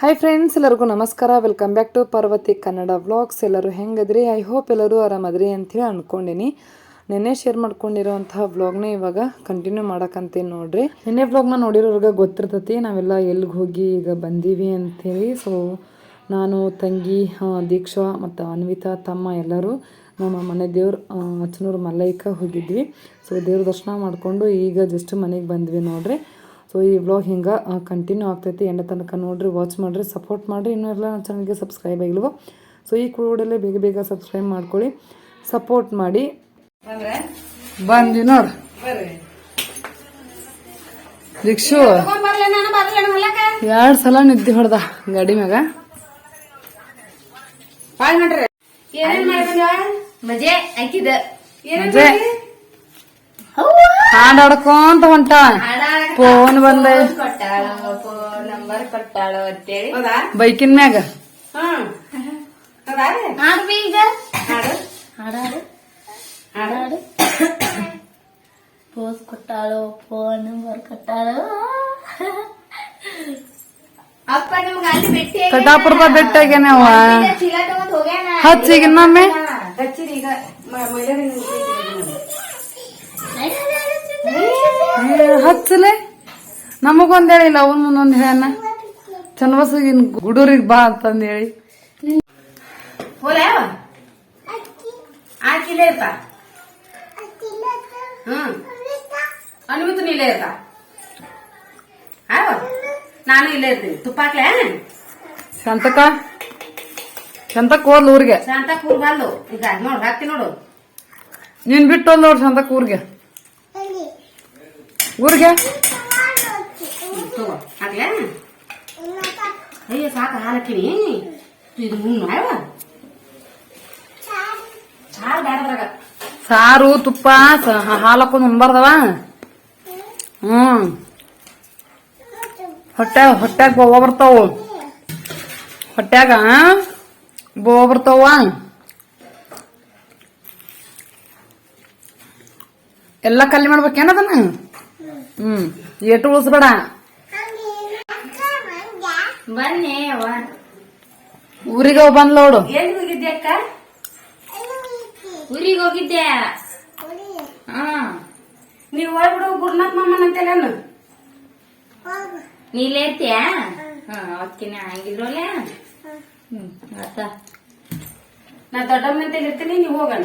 Hi friends ಎಲ್ಲರಿಗೂ ನಮಸ್ಕಾರ. Welcome back to Parvathi Kannada vlogs ಎಲ್ಲರೂ ಹೆಂಗದ್ರಿ? ಐ ಹೋಪ್ ಎಲ್ಲರೂ ಆರಾಮದ್ರಿ ಅಂಥೇಳಿ ಅಂದ್ಕೊಂಡಿನಿ ನಿನ್ನೆ ಶೇರ್ ಮಾಡ್ಕೊಂಡಿರೋಂತಹ ವ್ಲಾಗ್ನ ಇವಾಗ ಕಂಟಿನ್ಯೂ ಮಾಡಕ್ಕಂತೀನಿ ನೋಡ್ರಿ. ನಿನ್ನೆ ವ್ಲಾಗ್ನ ನೋಡಿರೋರ್ಗೆ ಗೊತ್ತಿರ್ತೈತಿ, ನಾವೆಲ್ಲ ಎಲ್ಲಿಗೆ ಹೋಗಿ ಈಗ ಬಂದೀವಿ ಅಂತೇಳಿ ಸೊ ನಾನು, ತಂಗಿ ದೀಕ್ಷಾ ಮತ್ತು ಅನ್ವಿತಾ, ತಮ್ಮ ಎಲ್ಲರೂ ನಮ್ಮ ಮನೆ ದೇವ್ರ ಅಚ್ಚನೂರು ಮಲ್ಲೈಕ ಹೋಗಿದ್ವಿ. ಸೊ ದೇವ್ರ ದರ್ಶನ ಮಾಡಿಕೊಂಡು ಈಗ ಜಸ್ಟ್ ಮನೆಗೆ ಬಂದ್ವಿ ನೋಡ್ರಿ. ಸೊ ಈ ವ್ಲಾಗ್ ಹಿಂಗೆ ಕಂಟಿನ್ಯೂ ಆಗ್ತೈತಿ. ಎಂಡ ತನಕ ನೋಡಿರಿ ವಾಚ್ ಮಾಡಿರಿ ಸಪೋರ್ಟ್ ಮಾಡಿರಿ. ಇನ್ನೂ ಎಲ್ಲ ನನ್ನ ಚಾನಲ್ಗೆ ಸಬ್ಸ್ಕ್ರೈಬ್ ಆಗಿಲ್ವೋ? ಸೊ ಈ ಕೂಡಲೇ ಬೇಗ ಬೇಗ ಸಬ್ಸ್ಕ್ರೈಬ್ ಮಾಡ್ಕೊಳ್ಳಿ. ಸಪೋರ್ಟ್ ಮಾಡಿ. ಬಂದಿ ನೋಡ್ರಿ ರಿಕ್ಷು ಎರಡು ಸಲ ನಿದ್ದೆ ಹೊಡೆದ ಗಾಡಿ ಮ್ಯಾಗ. ಮಜೆ. ಹಾಕಿದ ಹಾಡ್ ಆಡ್ಕೊಂತ ಹೊಂಟ ಫೋನ್ ಬಂದ. ಕೊಟ್ಟಾಳ ಫೋನ್ ನಂಬರ್ ಕೊಟ್ಟಾಳ ಅಂತೇಳಿ. ಬೈಕಿನ ಮ್ಯಾಗ. ಹಾಡು ಈಗ. ಹಾಡಾಡು ಹಾಡಾಡು ಪೋಸ್ ಕೊಟ್ಟಾಳು ಫೋನ್ ನಂಬರ್ ಕೊಟ್ಟಾಳು. ಅಪ್ಪ ನಮ್ಗೆ ಅಲ್ಲಿ ಹಚ್ಚಿರಿ ಈಗ ಹಚ್ಚಲೆ? ನಮಗೊಂದ್ ಹೇಳಿಲ್ಲ ಅವನ್ ಮುಂದೊಂದ್ ಹೇಳ ಚನ್ನಬಸಗಿನ ಗುಡೂರಿಗ್ ಬಾ ಅಂತಂದ ಹೇಳಿ ಆಕಿಲೇ ಇರ್ತಾ? ಹ್ಮ್. ಅನ್ಬಿಟ್ಟು ನೀ ಇಲ್ಲೇ ಇರ್ತಾ? ನಾನು ಇಲ್ಲೇ ಇರ್ತೀನಿ. ತುಪ್ಪ ಹಾಕ್ಲೆ ಸಂತಕ ಶಾಂತಕ್ ಹೋದ್ಲು ಊರಿಗೆ. ಶಾಂತಕ ಕೂರ್ಬಾರ್ದು ಈಗ ನೋಡು ಹಾಕ್ತಿ ನೋಡು. ನೀನ್ ಬಿಟ್ಟು ನೋಡು ನೋಡ್ ಊರ್ಗೆ ಊರಿಗೆ. ಊರಿಗೆ? ಹಾಕ್ಲೇ ಅಯ್ಯೋ ಸಾಕು ಹಾಲಕ್ಕಿನಿ. ಇದು ಮುನ್ನು ಸಾರು ಬೇಡದ್ರಾಗ ಸಾರು ತುಪ್ಪ ಹಾಲು ಹಾಲ್ ಹಾಕೊಂಡ್ ಉಣ್ಬಾರ್ದವ? ಹ್ಮ್. ಹೊಟ್ಟೆ ಹೊಟ್ಯಾಗ ಬೋವ ಬರ್ತಾವು. ಹೊಟ್ಯಾಗ ಬೋವ ಬರ್ತಾವ? ಎಲ್ಲ ಖಾಲಿ ಮಾಡ್ಬೇಕೇನದನ್ನ ಹ್ಮ್ ಎಟ್ಟು ಉಳಿಸ್ಬೇಡ. ಬನ್ನಿ ಊರಿಗೆ ಬಂದ್ ನೋಡು. ಎಲ್ಲಿ ಹೋಗಿದ್ದೆ ಅಕ್ಕ? ಊರಿಗೆ ಹೋಗಿದ್ದೆ. ಹಾ. ನೀವ್ ಹೋಗ್ಬಿಡು ಗುರುನಾಥ್ ಮಾಮನ್ ಅಂತೇಳ ನೀಲೇ ಇರ್ತೀಯ? ಹಾ ಅವತ್ತಿನ ಹಂಗಿದ್ರೋಲೆ ಹ್ಮ್ ಆತ. ನಾ ದೊಡ್ಡಮ್ಮನಂತ ಇರ್ತೀನಿ ನೀವು ಹೋಗೋಣ.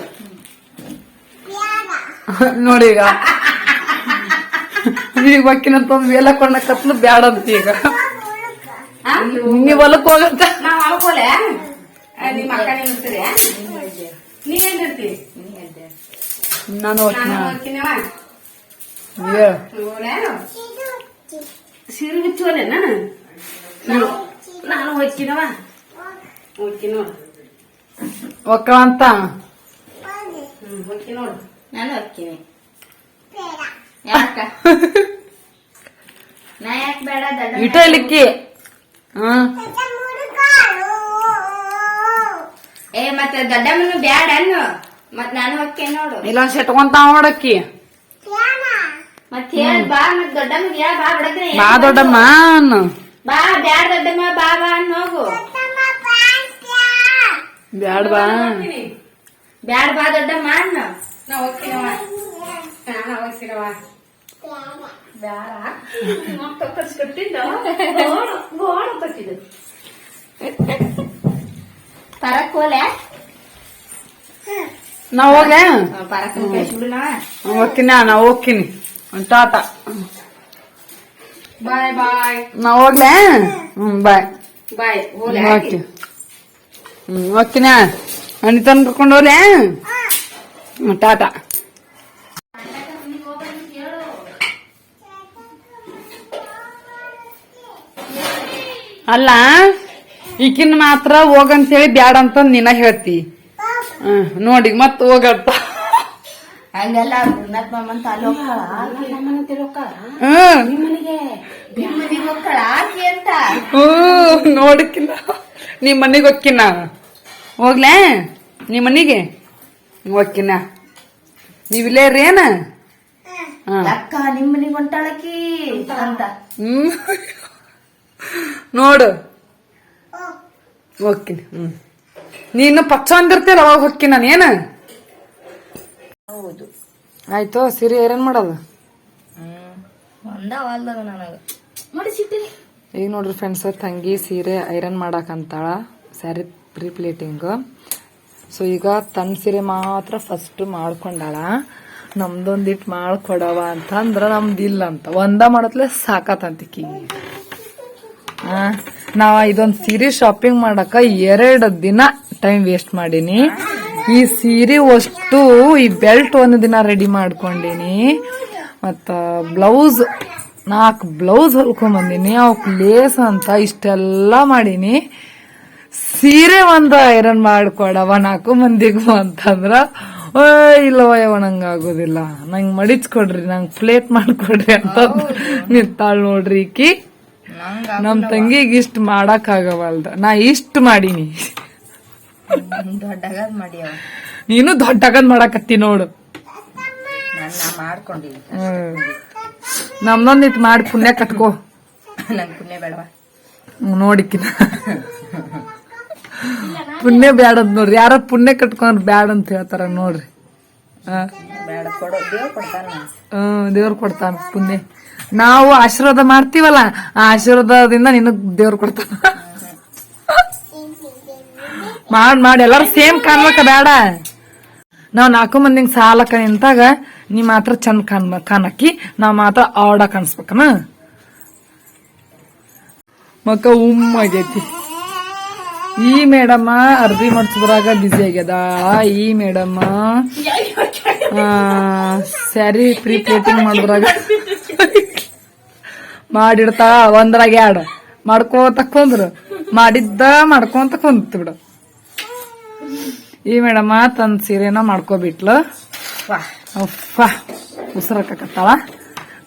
ನೋಡಿ ಈಗ. ಈಗ ಬಕ್ಕಿನಂತ ಒಂದ್ ವೇಲ ಕೊಂಡಕತ್ಲು ಬ್ಯಾಡ ಅಂತ ಈಗ. ಹಾ? ನೀವ್ ಹೊಲಕ್ ಹೋಗಂತ. ನಾವ್ ಅಳ್ಕೋಲೆ ನಿಮ್ಮ ಅಕ್ಕ ಇರ್ತೀರಿ? ನೀ ಎಲ್ಲಿರ್ತೀರಿ ನಾನು ನಾನು ಹೋಗ್ತೀನಿ ಹೋಗ್ತೀನವ ಹೇಳ್. ಸೀರೆ ಬಿಚ್ಚುವಲೆ ನಾನು ನಾನು ನಾನು ಹೋಗ್ತೀನವ ಹೋಗ್ತೀನಿ ನೋಡು ಒಕ್ಕಳ ಅಂತ? ಹ್ಮ್ ಹೋಗ್ತೀನಿ ನೋಡು ನಾನು ಹೋಗ್ತೀನಿ ಯಾಕ? ನಾ ಬೇಡ ದೊಡ್ಡ ಇಟ ಇಲಿಕ್ಕಿ ಹ್ಮ್ ಏ ಮತ್ತೆ ದಡ್ಡಮ್ಮನು ಬ್ಯಾಡ ಅನ್ನು. ಮತ್ ನಾನು ಹೋಗ್ತೇನೆ ನೋಡು. ಇಲ್ಲೊಂದ್ ಸೆಟ್ಕೊಂತ ನೋಡಕ್ಕಿ. ಮತ್ ಹೇಳ್ ಬಾ ಮತ್ ದೊಡ್ಡಮ್ಮಗೆ ಹೇಳ್ ಬಾ ಬಿಡದ್ರೆ ಬಾ ದೊಡ್ಡಮ್ಮ. ಅನ್ನು. ಬಾ ಬ್ಯಾಡ ದೊಡ್ಡಮ್ಮ ಬಾ ಬಾ ಅನ್ನು ಹೋಗು. ಬ್ಯಾಡ ಬಾ. ಬ್ಯಾಡ ಬಾ ದೊಡ್ಡಮ್ಮ ಅನ್ನು. ನಾ ಹೋಗ್ತೀನವ ನಾನು ಹೋಗ್ತೀನವ ಬ್ಯಾಡ ಮಕ್ಕ ಕಳ್ಸಿಕೊಟ್ಟಿದ್ದ ಗೋಣ ಗೋಣ ತಕ್ಕಿದ್ದು ಪರಕ್ ಹೋಲೆ ನಾ ಹೋಗ ಪರಕ್ ಹೋಗ್ತೀನಿ ನಾ ಹೋಗ್ತೀನಿ ಟಾಟ ಬಾಯ್ ಬಾಯ್ ನಾ ಹೋಗ್ಲೆ ಹ್ಮ್ ಬಾಯ್ ಬಾಯ್ ಓಕೆ ಹ್ಮ್ ಅಣ್ಣ ತಂದು ಕರ್ಕೊಂಡು ಹೋಗ್ಲೆ ಟಾಟಾ ಅಲ್ಲ ಈಕಿನ್ ಮಾತ್ರ ಹೋಗಂತೇಳಿ ಬ್ಯಾಡ ಅಂತ ನಿನ್ನ ಹೇಳ್ತಿ. ಹ್ಮ್ ನೋಡಿ ಮತ್ ಹೋಗತ್ತ ಹಂಗೆಲ್ಲ ಹೋಗ್ತಾಳ ನೋಡಕ್ಕಿಲ್ಲ. ನಿಮ್ ಮನಿಗ್ ಹೊಕ್ಕಿನ ಹೋಗ್ಲೇ? ನಿಮ್ ಮನಿಗೆ ಹೋಗ್ಕಿನ ನೀವಿಲ್ಲೇ ರೀ ಏನ? ಹ್ಮ್ ಅಕ್ಕ ನಿಮ್ಮನಿಗೆ ಹೊಂಟಾಳಕಿ ಅಂತ. ಹ್ಮ್. ನೋಡು. ಹೋಗ್ತೀನಿ ಹ್ಮ್. ನೀನು ಪಚ್ಚ ಅವಾಗ ಹೊಕ್ಕಿ ನಾನು ಏನು? ಹೌದು. ಆಯ್ತು ಸಿರಿ ಐರನ್ ಮಾಡೋದು? ನನಗ. ಮಡಿಸಿಟ್ಟಿನಿ ಈಗ ನೋಡ್ರಿ ಫ್ರೆಂಡ್ಸ್ ತಂಗಿ ಸೀರೆ ಐರನ್ ಮಾಡಾಕಂತಾಳ ಸ್ಯಾರಿ ಪ್ರೀ ಪ್ಲೇಟಿಂಗ್ ಸೊ ಈಗ ತನ್ನ ಸೀರೆ ಮಾತ್ರ ಫಸ್ಟ್ ಮಾಡ್ಕೊಂಡಾಳ. ನಮ್ದೊಂದಿಟ್ಟು ಮಾಡ್ಕೊಡವ ಅಂತಂದ್ರೆ ನಮ್ದಿಲ್ಲ ನಮ್ದು ಇಲ್ಲ ಅಂತ ಒಂದ ಮಾಡತ್ಲೆ ಸಾಕತ್ತಂತಿಕಿ ನಾ ಇದೊಂದ್ ಸೀರೆ ಶಾಪಿಂಗ್ ಮಾಡಕ ಎರಡ್ ದಿನ ಟೈಮ್ ವೇಸ್ಟ್ ಮಾಡೀನಿ. ಈ ಸೀರೆ ಅಷ್ಟು ಈ ಬೆಲ್ಟ್ ಒಂದು ದಿನ ರೆಡಿ ಮಾಡ್ಕೊಂಡಿನಿ. ಮತ್ತ ಬ್ಲೌಸ್ ನಾಲ್ಕು ಬ್ಲೌಸ್ ಹೊಲ್ಕೊಂಡ್ ಬಂದೀನಿ. ಅವಕ್ ಲೇಸ್ ಅಂತ ಇಷ್ಟೆಲ್ಲ ಮಾಡೀನಿ. ಸೀರೆ ಒಂದು ಐರನ್ ಮಾಡ್ಕೊಡವ ನಾಲ್ಕು ಮಂದಿಗೂ ಅಂತಂದ್ರ ಓಯ್ ಇಲ್ಲವ ಯವ ನಂಗೆ ಆಗೋದಿಲ್ಲ. ನಂಗೆ ಮಡಿಚ್ಕೊಡ್ರಿ ನಂಗೆ ಪ್ಲೇಟ್ ಮಾಡ್ಕೊಡ್ರಿ ಅಂತ ನಿಂತಾಳ್ ನೋಡ್ರಿ ಈಕಿ. ನಮ್ ತಂಗಿಗೆ ಇಷ್ಟ ಮಾಡಕ್ ಆಗವಲ್ದ. ನಾ ಇಷ್ಟ ಮಾಡೀನಿ. ದೊಡ್ಡಗದ್ ಮಾಡ್ಯಾವ ನೀನು ದೊಡ್ಡಗದ್ ಮಾಡಕತ್ತಿ ನೋಡು. ನಮ್ದೊಂದ್ ಮಾಡ್ಕೊಂಡಿನಿ. ಮಾಡಿ ಪುಣ್ಯ ಕಟ್ಕೋ. ನಂಗೆ ಪುಣ್ಯ ಬೇಡವಾ? ನೋಡಿಕಿನ ಪುಣ್ಯ ನೋಡ್ರಿ. ಯಾರ ಪುಣ್ಯ ಕಟ್ಕೊಂಡ್ರ ಬ್ಯಾಡ ಅಂತ ಹೇಳ್ತಾರ ನೋಡ್ರಿ. ಹ್ಮ್ ದೇವ್ರ ಕೊಡ್ತಾನ ಪುಣ್ಯ. ನಾವು ಆಶೀರ್ವಾದ ಮಾಡ್ತೀವಲ್ಲ, ಆ ಆಶೀರ್ವಾದದಿಂದ ನಿನಗ್ ದೇವ್ರು ಕೊಡ್ತಾನ. ಮಾಡ್, ಮಾಡಿ, ಎಲ್ಲಾರು ಸೇಮ್ ಕಾಣ್ಬೇಕ ಬೇಡ. ನಾವ್ ನಾಲ್ಕು ಮಂದಿ ಸಾಲಕ ನಿಂತಾಗ ನೀ ಮಾತ್ರ ಚಂದ ಕಾಣ್, ಕಾಣಕ್ಕಿ, ನಾವ್ ಮಾತ್ರ ಆಡ ಕಾಣಿಸ್ಬೇಕನ? ಮಕ್ಕ ಉಮ್ಮ ಆಗೈತಿ. ಈ ಮೇಡಮ್ಮ ಅರ್ಬಿ ಮಾಡ್ಸಿದ್ರಾಗ ಬಿಸಿ ಆಗ್ಯದ. ಈ ಮೇಡಮ್ಮ ಸ್ಯಾರಿ ಪ್ರೀ ಪ್ಲೇಟಿಂಗ್ ಮಾಡೋದ್ರಾಗ. ಮಾಡಿಡ್ತಾ ಒಂದ್ರಾಗ ಎರಡು ಮಾಡ್ಕೋತ ಕುಂದ್ರು. ಮಾಡಿದ್ದ ಮಾಡ್ಕೊಂತ ಕುಂತ ಬಿಡು. ಈ ಮೇಡಮ್ಮ ತನ್ನ ಸೀರೆನ ಮಾಡ್ಕೋಬಿಟ್ಲು. ಉಸಿರಾಕತ್ತಾಳ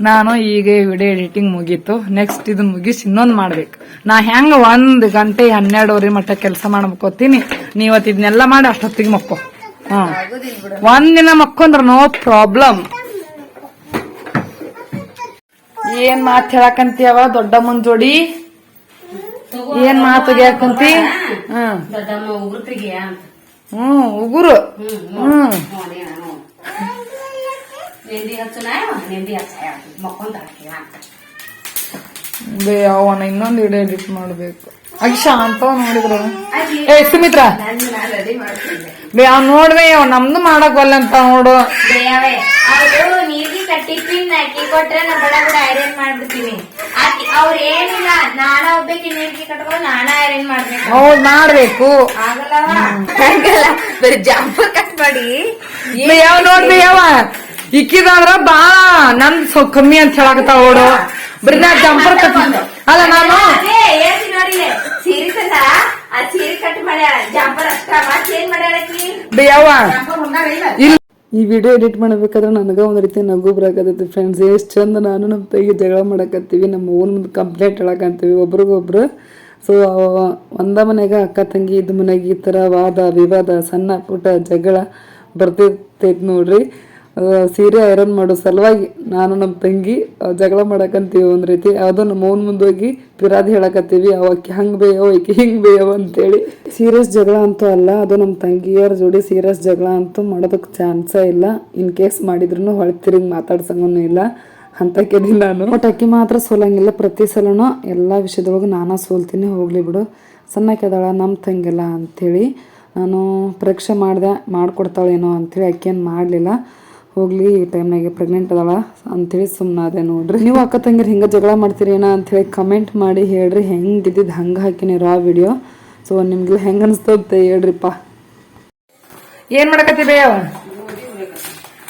ನಾನು ಈಗ ವಿಡಿಯೋ ಎಡಿಟಿಂಗ್ ಮುಗೀತು. ನೆಕ್ಸ್ಟ್ ಇದನ್ನ ಮುಗಿಸಿ ಇನ್ನೊಂದು ಮಾಡ್ಬೇಕು. ನಾ ಹೆಂಗ ಒಂದ್ ಗಂಟೆ ಹನ್ನೆರಡುವರೆ ಮಟ್ಟ ಕೆಲಸ ಮಾಡ್ಕೋತೀನಿ. ನೀವತ್ತು ಇದನ್ನೆಲ್ಲ ಮಾಡಿ ಅಷ್ಟೊತ್ತಿಗೆ ಮಕ್ಕೋ. ಹ. ಒಂದಿನ ಮಕ್ಕೊಂದ್ರ ನೋ ಪ್ರಾಬ್ಲಮ್. ಏನ್ ಮಾತ್ ಹೇಳಕಂತೀಯವ ದೊಡ್ಡ ಜೋಡಿ? ಏನ್ ಮಾತು ಹೇಳ್ಕಂತಿ ಹ್ಮ್. ಉಗುರು ಹ್ಮ್ ಅವನ ಇನ್ನೊಂದು ವಿಡಿಯೋ ಎಡಿಟ್ ಮಾಡ್ಬೇಕು. ಅಕ್ಷಾ ಅಂತ ನೋಡಿದ್ರು. ಏ ಸುಮಿತ್ರ. ಬೇ ಅವ್ ನೋಡ್ವೇ ಅವ್ ನಮ್ದು ಮಾಡಕ್ ಬಲ್ಲಂತ ಅಂತ ನೋಡು ಬೇಯವೆ ಕಟ್ಟಿ ಪಿನ್ ಹಾಕಿ ಕೊಟ್ರೆ ನಾ ಬಡ ಬಡ ಐರನ್ ಮಾಡ್ಬಿಡ್ತೀನಿ. ಆಕಿ ಅವ್ರ ಏನಿಲ್ಲ ನಾನ ಒಬ್ಬಕ್ಕೆ ನೀರ್ಗಿ ಕಟ್ಕೊಂಡು ನಾನ ಐರನ್ ಮಾಡ್ಬೇಕು. ಹೌದ್ ಮಾಡ್ಬೇಕು. ಆಗಲ್ಲ ಹಂಗಲ್ಲ ಬರೀ ಜಂಪರ್ ಕಟ್ ಮಾಡಿ. ಯಾವ ನೋಡ್ರಿ ಯಾವ ಇಕ್ಕಿದಾದ್ರ ಬಾ ನಂದ್ ಸ್ವಲ್ಪ ಕಮ್ಮಿ ಅಂತ ಹೇಳಕತ್ತ ಓಡು. ಬರೀ ನಾ ಜಂಪರ್ ಕಟ್ ಅಲ್ಲ ನಾನು ಹೇಳ್ತೀನಿ ನೋಡಿ. ಆ? ಸೀರೆ ಕಟ್ ಮಾಡ್ಯಾಳ. ಜಂಪರ್ ಅಷ್ಟ. ಮಾಡ್ಯಾರ ಮಾಡ್ಯಾಳ ಇಲ್ಲ. ಈ ವಿಡಿಯೋ ಎಡಿಟ್ ಮಾಡಬೇಕಾದ್ರೆ ನನಗೆ ಒಂದು ರೀತಿ ನಗು ಬರಾಕತ್ತೈತಿ ಫ್ರೆಂಡ್ಸ್ ಎಷ್ಟು ಚಂದ ನಾನು ನಮ್ಮ ತಾಯಿಗೆ ಜಗಳ ಮಾಡಕತ್ತೀವಿ, ನಮ್ಮ ಓನ್ ಮುಂದೆ ಕಂಪ್ಲೇಂಟ್ ಹೇಳಕಂತೀವಿ ಒಬ್ರಿಗೊಬ್ರು. ಸೊ ಒಂದ ಮನೆಗ ಅಕ್ಕ ತಂಗಿ ಇದ್ದ ಮನೆಗೆ ಈ ಥರ ವಾದ, ವಿವಾದ, ಸಣ್ಣ ಪುಟ್ಟ ಜಗಳ ಬರ್ತಿರ್ತೈತಿ ನೋಡ್ರಿ. ಸೀರೆ ಐರನ್ ಮಾಡೋ ಸಲುವಾಗಿ ನಾನು ನಮ್ಮ ತಂಗಿ ಜಗಳ ಮಾಡಕಂತೀವಿ ಒಂದು ರೀತಿ. ಯಾವುದೋ ನಮ್ಮ ಅವನ ಮುಂದೆ ಹೋಗಿ ಪಿರಾದಿ ಹೇಳಕತ್ತೀವಿ, ಅವಕ್ಕೆ ಹಂಗೆ ಬೇಯವ ಈಕೆ ಹಿಂಗೆ ಬೇಯವ ಅಂತೇಳಿ. ಸೀರಿಯಸ್ ಜಗಳ ಅಂತೂ ಅಲ್ಲ, ಅದು ನಮ್ಮ ತಂಗಿಯರ ಜೋಡಿ ಸೀರಿಯಸ್ ಜಗಳ ಅಂತೂ ಮಾಡೋದಕ್ಕೆ ಚಾನ್ಸೇ ಇಲ್ಲ. ಇನ್ ಕೇಸ್ ಮಾಡಿದ್ರು ಹೊಳೆ ತಿರುಗಿ ಮಾತಾಡ್ಸಂಗೂ ಇಲ್ಲ. ಅಂತಕ್ಕೆದಿ ನಾನು. ಬಟ್ ಅಕ್ಕಿ ಮಾತ್ರ ಸೋಲಂಗಿಲ್ಲ, ಪ್ರತಿ ಸಲನೂ ಎಲ್ಲ ವಿಷಯದೊಳಗೆ ನಾನು ಸೋಲ್ತೀನಿ, ಹೋಗ್ಲಿ ಬಿಡು. ಸಣ್ಣಕ್ಕೆದಾಳ ನಮ್ಮ ತಂಗಿಲ್ಲ ಅಂಥೇಳಿ ನಾನು ಪರೀಕ್ಷೆ ಮಾಡಿದೆ, ಮಾಡಿಕೊಡ್ತಾಳೇನೋ ಅಂಥೇಳಿ ಏನು ಮಾಡಲಿಲ್ಲ. ಹೋಗ್ಲಿ, ಈ ಟೈಮ್ನಾಗೆ ಪ್ರೆಗ್ನೆಂಟ್ ಅದಾಳ ಅಂಥೇಳಿ ಸುಮ್ಮನಾದೆ ನೋಡ್ರಿ. ನೀವು ಅಕ್ಕ ತಂಗಿರು ಹಿಂಗೆ ಜಗಳ ಮಾಡ್ತೀರೇನ ಅಂಥೇಳಿ ಕಮೆಂಟ್ ಮಾಡಿ ಹೇಳ್ರಿ ಹೆಂಗಿದ್ದಿದ್ದು ಹಂಗೆ ಹಾಕಿನಿ ರಾ ವಿಡಿಯೋ ಸೊ ನಿಮ್ಗೆ ಹೆಂಗೆ ಅನಿಸ್ತದೆ ಹೇಳ್ರಿಪ್ಪ. ಏನು ಮಾಡಕತ್ತಿ ಬೇವ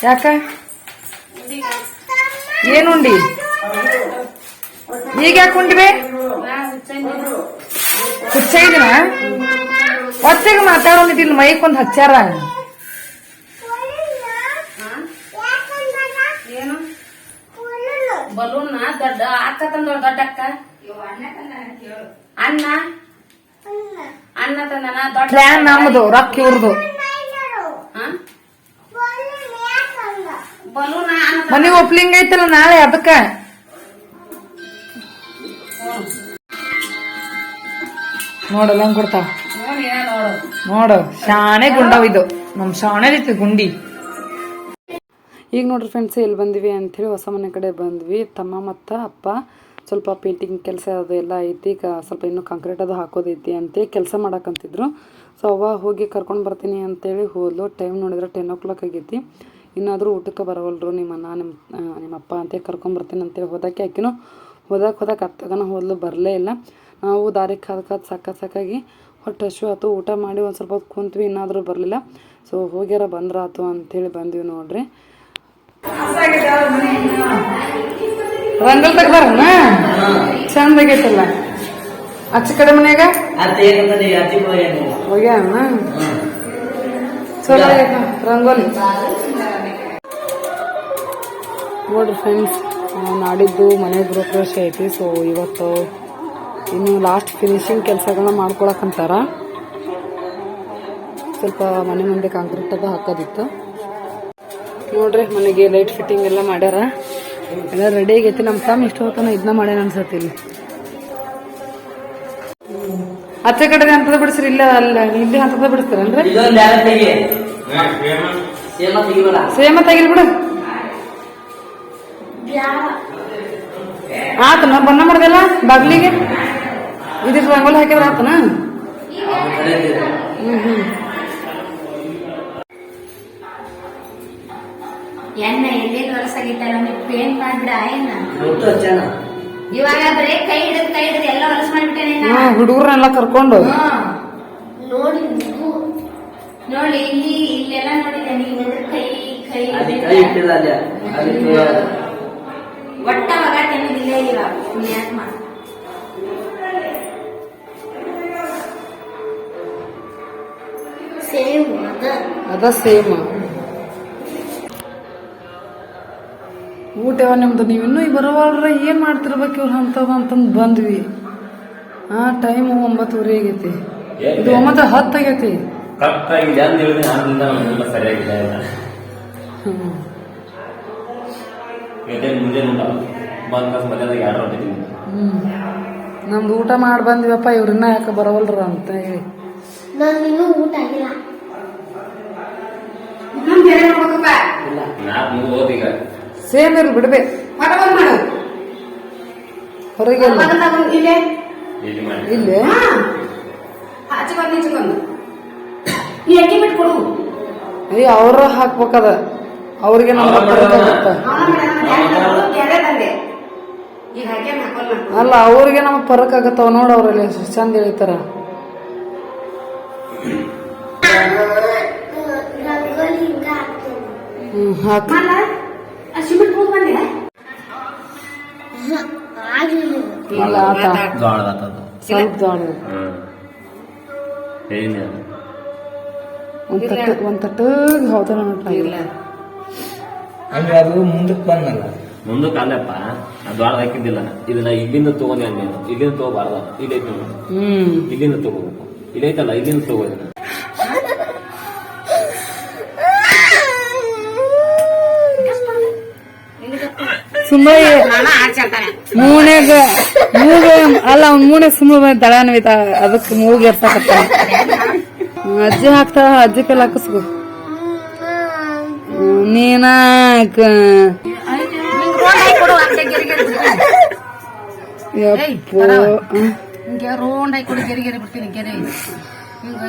ಯಾಕ? ಏನು ಉಂಡಿ? ಈಗ ಯಾಕೆ ಉಂಡಿವೆ ಹುಚ್ಚ ಇದೀನ ಹೊಚ್ಚಗೆ ಮಾತಾಡೋದಿಟ್ಟಿಲ್ಲ ಮೈಕ್ ಒಂದು ಹಚ್ಚಾರ ಏನು ಬಲೂನ್ ದೊಡ್ಡ ಅಕ್ಕ ತಂದ ದೊಡ್ಡ ಅಕ್ಕ? ಅಣ್ಣ ಅಣ್ಣ? ತಂದನ ದೊಡ್ಡ ಪ್ಲಾನ್ ನಮ್ಮದು ರೊಕ್ಕ ಇವ್ರದು. ಮನಿ ಒಪ್ಲಿಂಗ್ ಐತಲ್ಲ ನಾಳೆ ಅದಕ್ಕ? ನೋಡಲ್ಲ ಹೆಂಗ್ ಕೊಡ್ತಾವ ನೋಡು ಶಾಣೆ ಗುಂಡವ್ ಇದು. ನಮ್ ಶಾಣೆ ಐತಿ ಗುಂಡಿ. ಈಗ ನೋಡ್ರಿ ಫ್ರೆಂಡ್ಸ್ ಎಲ್ಲಿ ಬಂದ್ವಿ ಅಂಥೇಳಿ ಹೊಸ ಮನೆ ಕಡೆ ಬಂದ್ವಿ. ತಮ್ಮ ಮತ್ತು ಅಪ್ಪ ಸ್ವಲ್ಪ ಪೇಂಟಿಂಗ್ ಕೆಲಸ ಅದು ಎಲ್ಲ ಐತಿ ಕ ಸ್ವಲ್ಪ ಇನ್ನೂ ಕಾಂಕ್ರೀಟ್ ಅದು ಹಾಕೋದೈತಿ ಅಂತೇಳಿ ಕೆಲಸ ಮಾಡಕ್ಕಂತಿದ್ರು ಸೊ ಅವ ಹೋಗಿ ಕರ್ಕೊಂಡು ಬರ್ತೀನಿ ಅಂತೇಳಿ ಹೋದ್ಲು. ಟೈಮ್ ನೋಡಿದ್ರೆ ಟೆನ್ ಓ ಕ್ಲಾಕ್ ಆಗೈತಿ. ಇನ್ನಾದರೂ ಊಟಕ್ಕೆ ಬರವಲ್ರು ನಿಮ್ಮ ನಿಮ್ಮ ನಿಮ್ಮ ಅಪ್ಪ ಅಂತೇಳಿ ಕರ್ಕೊಂಬರ್ತೀನಿ ಅಂತೇಳಿ ಹೋದಕ್ಕೆ ಆಕಿನೂ ಹೋದಕ್ಕೆ ಹೋದಾಗ ಅತ್ತಗನ ಹೋದ್ಲು, ಬರಲೇ ಇಲ್ಲ. ನಾವು ದಾರಿ ಕಾದ ಕಾದ ಸಾಕ ಸಾಕಾಗಿ ಹೊಟ್ಟೆ ಹಶು ಆತು. ಊಟ ಮಾಡಿ ಒಂದು ಸ್ವಲ್ಪ ಹೊತ್ತು ಕುಂತ್ವಿ, ಇನ್ನಾದರೂ ಬರಲಿಲ್ಲ. ಸೊ ಹೋಗ್ಯಾರ ಬಂದ್ರಾತು ಅಂಥೇಳಿ ಬಂದ್ವಿ ನೋಡ್ರಿ. ರಂಗೋಲ್ ಬರ ಚಂದ ಆಗೈತಲ್ಲ. ಅಚ್ಚ ಕಡೆ ಮನ್ಯಾಗ? ಹೋಗ್ಯಾನ ಚಲೋ ಆಗೈತ ರಂಗೋಲಿ. ನೋಡ್ರಿ ಫ್ರೆಂಡ್ಸ್ ನಾಡಿದ್ದು ಮನೆ ಗೃಹಪ್ರವೇಶ ಐತಿ ಸೊ ಇವತ್ತು ಇನ್ನು ಲಾಸ್ಟ್ ಫಿನಿಶಿಂಗ್ ಕೆಲಸಗಳನ್ನ ಮಾಡ್ಕೊಳಕಂತಾರ ಸ್ವಲ್ಪ ಮನೆ ಮುಂದೆ ಕಾಂಕ್ರೀಟ್ ಅದು ಹಾಕೋದಿತ್ತು. ನೋಡ್ರಿ ಮನೆಗೆ ಲೈಟ್ ಫಿಟ್ಟಿಂಗ್ ಎಲ್ಲ ಮಾಡ್ಯಾರ. ಎಲ್ಲ ರೆಡಿ ಆಗೈತಿ. ನಮ್ಮ ತಮ್ಮ ಇಷ್ಟ ಹೊತ್ತನ ಇದನ್ನ ಮಾಡ್ಯಾನ ಅನ್ಸತ್ತೆ ಇಲ್ಲಿ. ಆಚೆ ಕಡೆ ಅಂತದ ಬಿಡಿಸ್ರಿ ಇಲ್ಲ ಅಲ್ಲ ಇಲ್ಲಿ ಅಂತದ ಬಿಡಿಸ್ತಾರನ್ರಿ? ಸೇಮ ತೆಗಿಲ್ ಬಿಡು. ಆತ ನಾ ಬಣ್ಣ ಮಾಡ್ದಲ್ಲ ಬಾಗ್ಲಿಗೆ? ಇದ್ರ ರಂಗೋಲಿ ಹಾಕಿದ್ರ ಆತನ? ಹ್ಮ್ ಹ್ಮ್. ಎಣ್ಣೆ ಎಲ್ಲೆಲ್ಲಿ ಹೊಲಸಾಗಿತ್ತಲ್ಲ ನೀವು ಪೇನ್ ಮಾಡ್ಬಿಡ ಏನ? ಇವಾಗ ಬರೇ ಕೈ ಹಿಡಿದ್ ಕೈ ಹಿಡಿದ್ ಎಲ್ಲ ಹೊಲಸ್ ಮಾಡ್ಬಿಟ್ಟೇನೆ ಹುಡುಗರನ್ನೆಲ್ಲ ಕರ್ಕೊಂಡು. ನೋಡಿ ನೋಡಿ ಇಲ್ಲಿ ಇಲ್ಲೆಲ್ಲ ನೋಡಿದ ನೀವು. ಕೈ ಕೈ ಒಟ್ಟ ಮಗ ತಿನ್ನೋದಿಲ್ಲ ಇವಾಗ ಪುಣ್ಯಾತ್ಮ ಸೇಮ್ ಅದ ಅದ ಸೇಮ್. ಊಟ ಯಾವ ನಿಮ್ದು? ನೀವು ಇನ್ನೂ ಬರೋವಲ್ರ ಏನು ಮಾಡ್ತಿರ್ಬೇಕು ಇವ್ರು ಅಂತದ ಅಂತಂದು ಬಂದ್ವಿ. ಹಾ ಟೈಮ್ ಒಂಬತ್ತುವರೆ ಆಗೈತಿ. ಇದು ಒಂಬತ್ತು ಹತ್ತು ಆಗೈತಿ. ನಮ್ದು ಊಟ ಮಾಡಿ ಬಂದಿವಪ್ಪ ಇವ್ರನ್ನ ಯಾಕೆ ಬರವಲ್ರ ಅಂತ ಹೇಳಿ. ಊಟ ಆಗಿಲ್ಲ. ಸೇಮ್ ಇರ್ಲಿ ಬಿಡ್ಬೇಕು ಹೊರಗೆ ಇಲ್ಲಿ ಅಯ್ಯ ಅವ್ರ ಹಾಕ್ಬೇಕದ ಅವ್ರಿಗೆ ನಮ್ಮ ಅಲ್ಲ ಅವ್ರಿಗೆ ನಮಗ್ ಪರಕ್ ಆಗತ್ತವ ನೋಡ ಅವ್ರಲ್ಲಿ ಎಷ್ಟ್ ಚಂದ ಹೇಳ್ತಾರ ಹ್ಮ್ ಹಾಕ್ ಒಂದ್ ಇಲ್ಲ. ಅಂದ್ರೆ ಅದು ಮುಂದಕ್ಕೆ ಬಂದಲ್ಲ. ಮುಂದಕ್ಕೆ ಅಲ್ಲಪ್ಪ. ಅದು ದ್ವಾರದ ಹಾಕಿದ್ದಿಲ್ಲ. ಇದನ್ನ ಇಲ್ಲಿಂದ ತಗೊಂಡೆ ನೀನು. ಇಲ್ಲಿಂದ ತಗೋಬಾರ್ದ. ಇಲ್ಲೈತಿ ಇಲ್ಲಿಂದ ತಗೋಬೇಕು. ಇಲ್ಲೈತಲ್ಲ ಇಲ್ಲಿಂದ ತಗೋದಿನ ಸುಮ್ಮನೆ ಮೂನೆಗ ಮೂಗ ಅಲ್ಲ ಅವ್ನ ಮೂನೆ ಸುಮ್ಮ ದಳಾನ್ವಿತ ಅದಕ್ಕೆ ಮೂಗ ಎರ್ಸಾಕತ್ತ ಅಜ್ಜಿ ಹಾಕ್ತಾ ಅಜ್ಜಿ ಕೈಲಿ ಹಾಕಿಸ್ಕೊ. ಹ್ಮ್, ನೀನ ಕ- ಯಪ್ಪೋ, ಹ್ಮ್. ಹಿಂಗೆ ರೌಂಡ್ ಕೊಡಿ ಗೆರೆ ಗೆರೆ ಬಿಡ್ತೀನಿ ಗೆರೆ. ಹಿಂಗ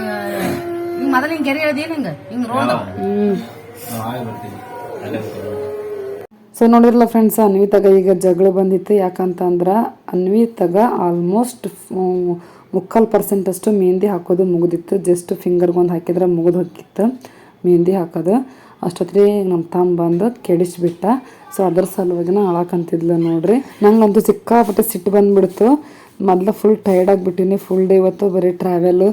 ಹಿಂಗ ಮೊದಲು ಹಿಂಗೆ ಗೆರೆ ಹೇಳ್ದಿ ಹಿಂಗ ಹಿಂಗ ರೌಂಡ್. ಹ್ಮ್. ಸೊ ನೋಡಿದ್ರಲ್ಲ ಫ್ರೆಂಡ್ಸ್ ಅನ್ವಿತಾಗ ಈಗ ಜಗಳ ಬಂದಿತ್ತು. ಯಾಕಂತಂದ್ರೆ ಅನ್ವಿತಾಗ ಆಲ್ಮೋಸ್ಟ್ ಮುಕ್ಕಾಲು ಪರ್ಸೆಂಟ್ ಅಷ್ಟು ಮೆಹಂದಿ ಹಾಕೋದು ಮುಗಿದಿತ್ತು. ಜಸ್ಟ್ ಫಿಂಗರ್ಗೆ ಒಂದು ಹಾಕಿದ್ರೆ ಮುಗಿದು ಹೋಗಿತ್ತು ಮೆಹಂದಿ ಹಾಕೋದು. ಅಷ್ಟೊತ್ತಿಗೆ ನಮ್ಮ ತಮ್ಮ ಬಂದು ಕೆಡಿಸ್ಬಿಟ್ಟ. ಸೊ ಅದ್ರ ಸಲುವಾಗಿನ ಅಳಕಂತಿದ್ಲು ನೋಡ್ರಿ. ನಂಗಂತೂ ಸಿಕ್ಕಾಪಟ್ಟೆ ಸಿಟ್ಟು ಬಂದ್ಬಿಡ್ತು. ಮೊದಲು ಫುಲ್ ಟೈರ್ಡ್ ಆಗಿಬಿಟ್ಟಿನಿ. ಫುಲ್ ಡೇ ಇವತ್ತು ಬರೀ ಟ್ರಾವೆಲು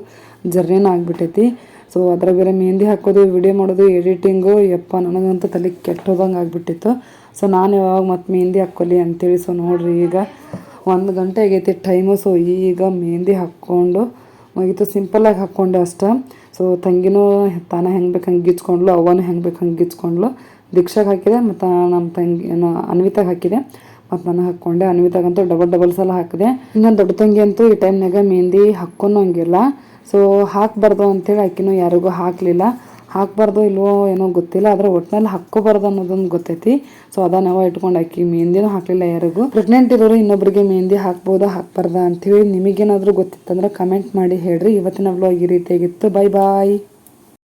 ಜರ್ನಿನ ಆಗಿಬಿಟ್ಟೈತಿ. ಸೊ ಅದರ ಬೇರೆ ಮೆಹಂದಿ ಹಾಕೋದು ವಿಡಿಯೋ ಮಾಡೋದು ಎಡಿಟಿಂಗು ಯಪ್ಪ, ನನಗಂತೂ ತಲೆ ಕೆಟ್ಟೋದಂಗೆ ಆಗಿಬಿಟ್ಟಿತ್ತು. ಸೊ ನಾನು ಯಾವಾಗ ಮತ್ತೆ ಮೆಹಂದಿ ಹಾಕ್ಕೊಲಿ ಅಂತೇಳಿ ಸೊ ನೋಡ್ರಿ ಈಗ ಒಂದು ಗಂಟೆ ಆಗೈತಿ ಟೈಮು ಸೊ ಈಗ ಮೆಹಂದಿ ಹಾಕ್ಕೊಂಡು ಮುಗಿತು. ಸಿಂಪಲಾಗಿ ಹಾಕ್ಕೊಂಡೆ ಅಷ್ಟ. ಸೊ ತಂಗಿನೂ ತಾನ ಹೆಂಗೆ ಬೇಕು ಹಂಗೆ ಗಿಚ್ಕೊಂಡ್ಲು ಅವನು ಹೆಂಗೆ ಬೇಕು ಹಂಗೆ ಗಿಚ್ಕೊಂಡ್ಲು. ದೀಕ್ಷಾಗೆ ಹಾಕಿದೆ, ಮತ್ತು ನಮ್ಮ ತಂಗಿ ಅನ್ವಿತಾಗೆ ಹಾಕಿದೆ. ಮತ್ತು ನಾನು ಹಾಕ್ಕೊಂಡೆ. ಅನ್ವಿತಾಗಂತೂ ಡಬಲ್ ಡಬಲ್ ಸಲ ಹಾಕಿದೆ. ಇನ್ನು ದೊಡ್ಡ ತಂಗಿ ಅಂತೂ ಈ ಟೈಮ್ನಾಗ ಮೆಹಂದಿ ಹಾಕ್ಕೊನಂಗಿಲ್ಲ ಸೊ ಹಾಕಬಾರ್ದು ಅಂತೇಳಿ ಆಕಿನೂ ಯಾರಿಗೂ ಹಾಕಲಿಲ್ಲ. ಹಾಕಬಾರ್ದು ಇಲ್ವೋ ಏನೋ ಗೊತ್ತಿಲ್ಲ, ಆದ್ರೆ ಒಟ್ಟಿನಲ್ಲಿ ಹಾಕ್ಕೋಬಾರ್ದು ಅನ್ನೋದೊಂದು ಗೊತ್ತೈತಿ. ಸೊ ಅದನ್ನ ನಾವು ಇಟ್ಕೊಂಡು ಹಾಕಿ ಮೆಹಂದಿನೂ ಹಾಕಲಿಲ್ಲ ಯಾರಿಗೂ. ಪ್ರೆಗ್ನೆಂಟ್ ಇರೋರು ಇನ್ನೊಬ್ಬರಿಗೆ ಮೆಹಂದಿ ಹಾಕ್ಬೋದಾ, ಹಾಕ್ಬಾರ್ದಾ ಹೇಳಿ ನಿಮಗೇನಾದ್ರೂ ಗೊತ್ತಿತ್ತಂದ್ರೆ ಕಮೆಂಟ್ ಮಾಡಿ ಹೇಳ್ರಿ. ಇವತ್ತಿನ ವ್ಲಾಗ್ ಈ ರೀತಿಯಾಗಿತ್ತು. Bye bye